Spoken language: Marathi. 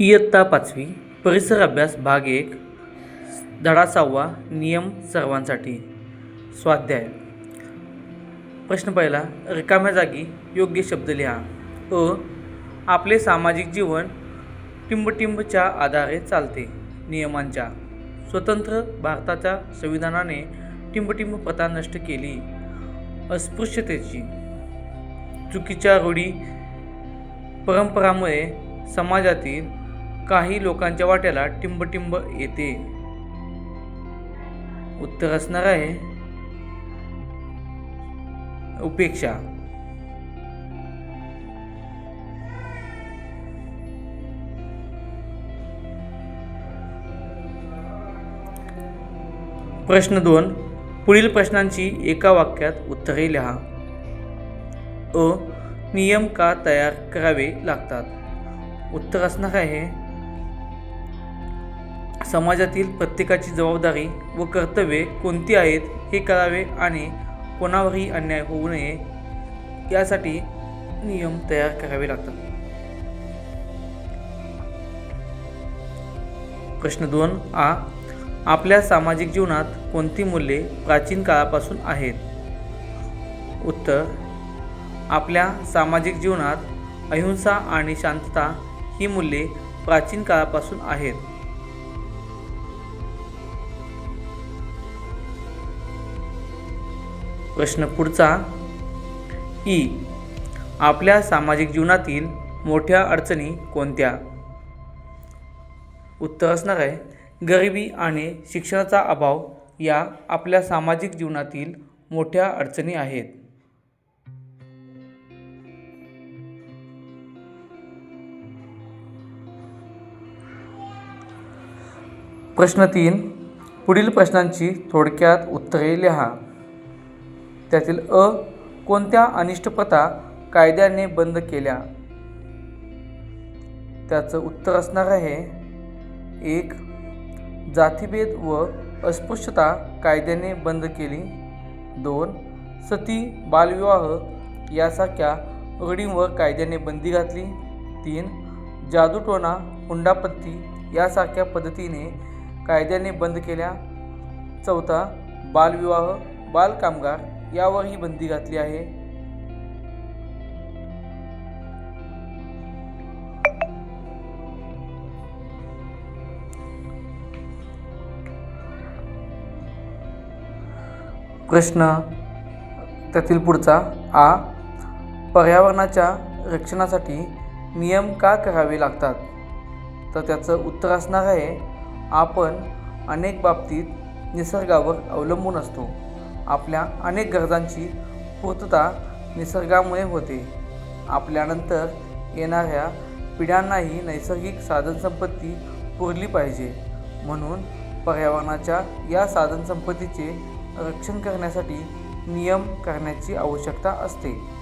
इयत्ता पाचवी परिसर अभ्यास भाग एक धडा सहावा नियम सर्वांसाठी. स्वाध्याय. प्रश्न पहिला रिकाम्या जागी योग्य शब्द लिहा. अ आपले सामाजिक जीवन टिंबटिंबच्या आधारे चालते नियमांच्या. स्वतंत्र भारताच्या संविधानाने टिंबटिंब प्रथा नष्ट केली. अस्पृश्यतेची. चुकीच्या रूढी परंपरामुळे समाजातील काही लोकांच्या वाट्याला टिंबटिंब येते. उत्तर असणार आहे उपेक्षा. प्रश्न दोन पुढील प्रश्नांची एका वाक्यात उत्तरे लिहा. अ नियम का तयार करावे लागतात? उत्तर असणार आहे समाजातील प्रत्येकाची जबाबदारी व कर्तव्ये कोणती आहेत हे करावे आणि कोणावरही अन्याय होऊ नये यासाठी नियम तयार करावे लागतात. प्रश्न दोन आ आपल्या सामाजिक जीवनात कोणती मूल्ये प्राचीन काळापासून आहेत? उत्तर आपल्या सामाजिक जीवनात अहिंसा आणि शांतता ही मूल्ये प्राचीन काळापासून आहेत. प्रश्न पुढचा. ई. आपल्या सामाजिक जीवनातील मोठ्या अडचणी कोणत्या? उत्तर असणार आहे गरिबी आणि शिक्षणाचा अभाव या आपल्या सामाजिक जीवनातील मोठ्या अडचणी आहेत. प्रश्न तीन. पुढील प्रश्नांची थोडक्यात उत्तरे लिहा. त्यातील अ कोणत्या अनिष्ट प्रथा कायद्याने बंद केल्या? त्याचं उत्तर असणार आहे एक जातीभेद व अस्पृश्यता कायद्याने बंद केली. दोन सती बालविवाह यासारख्या रूढींवर कायद्याने बंदी घातली. तीन जादूटोणा हुंडापत्ती यासारख्या पद्धतीने कायद्याने बंद केल्या. चौथा बालविवाह बालकामगार यावर ही बंदी घातली आहे. प्रश्न त्यातील पुढचा आ पर्यावरणाच्या रक्षणासाठी नियम का करावे लागतात? तर त्याचं उत्तर असणार आहे आपण अनेक बाबतीत निसर्गावर अवलंबून असतो. आपल्या अनेक गरजांची पूर्तता निसर्गामुळे होते. आपल्यानंतर येणाऱ्या पिढ्यांनाही नैसर्गिक साधनसंपत्ती पुरली पाहिजे. म्हणून पर्यावरणाच्या या साधनसंपत्तीचे रक्षण करण्यासाठी नियम करण्याची आवश्यकता असते.